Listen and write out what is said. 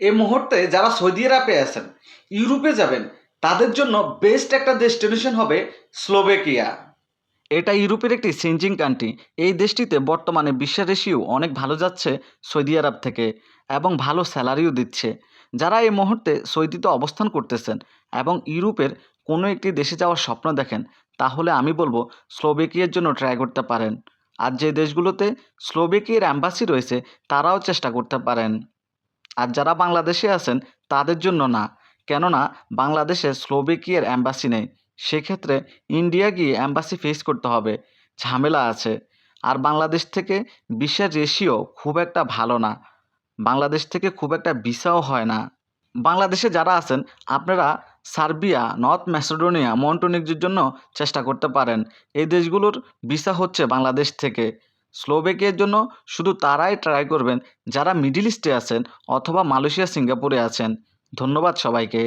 এই মুহূর্তে যারা সৌদি আরবে আছেন, ইউরোপে যাবেন, তাদের জন্য বেস্ট একটা ডেস্টিনেশন হবে স্লোভেকিয়া। এটা ইউরোপের একটি চেঞ্জিং কান্ট্রি এই দেশটিতে বর্তমানে বিশ্বের রেশিও অনেক ভালো যাচ্ছে সৌদি আরব থেকে এবং ভালো স্যালারিও দিচ্ছে। যারা এই মুহূর্তে সৌদিতে অবস্থান করতেছেন এবং ইউরোপের কোনো একটি দেশে যাওয়ার স্বপ্ন দেখেন, তাহলে আমি বলব স্লোভেকিয়ার জন্য ট্রাই করতে পারেন। আর যে দেশগুলোতে স্লোভেকিয়ার অ্যাম্বাসি রয়েছে, তারাও চেষ্টা করতে পারেন। আর যারা বাংলাদেশে আছেন, তাদের জন্য না। কেননা, বাংলাদেশে স্লোভেকিয়ার অ্যাম্বাসি নেই। সেক্ষেত্রে ইন্ডিয়া গিয়ে অ্যাম্বাসি ফেস করতে হবে। ঝামেলা আছে। আর বাংলাদেশ থেকে ভিসার রেশিও খুব একটা ভালো না। বাংলাদেশ থেকে খুব একটা ভিসাও হয় না। বাংলাদেশে যারা আছেন, আপনারা সার্বিয়া, নর্থ ম্যাসেডোনিয়া মন্টোনিগ্রির জন্য চেষ্টা করতে পারেন। এই দেশগুলোর ভিসা হচ্ছে বাংলাদেশ থেকে। স্লোভেকিয়ার জন্য শুধু তারাই ট্রাই করবেন যারা মিডিল ইস্টে আছেন অথবা মালয়েশিয়া, সিঙ্গাপুরে আছেন। ধন্যবাদ সবাইকে।